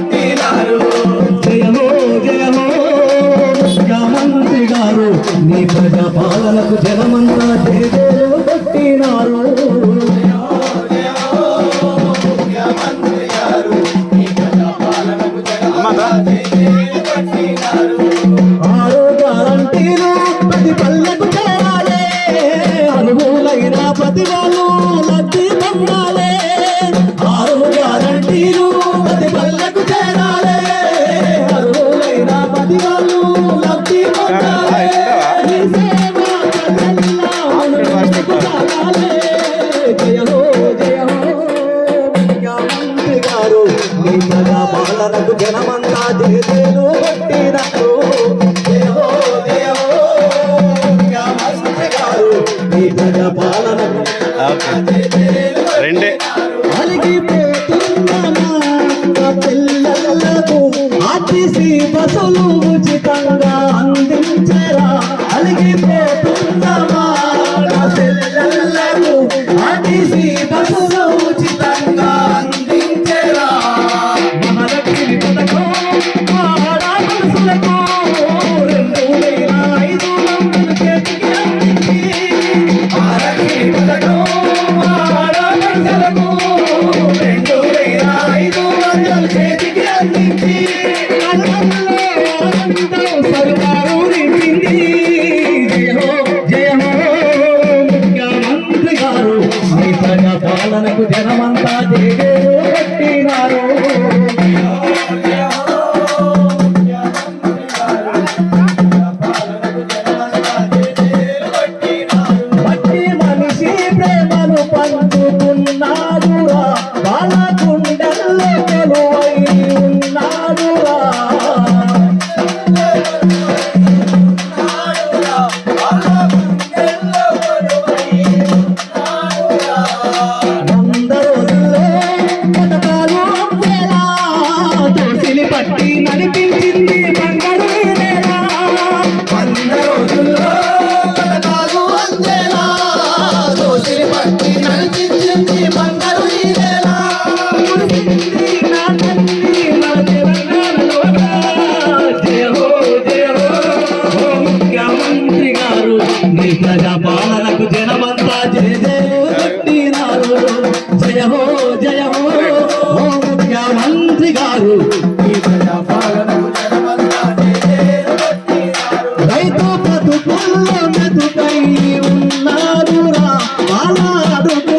కొట్టినారు. నీ ప్రజా పాలనకు జనమంతా చేసేలు కొట్టినారు. ప్రతి పల్లెకు చేరాలే. అనుభూలైన ప్రతి వాళ్ళు బాలలకు జనమంతా దేదే Jangan ikut dia namang పట్టి నడిపించింది బంగారు వంద రోజుల్లో పథకాలు అందేలా దోషిని గారు. দাদু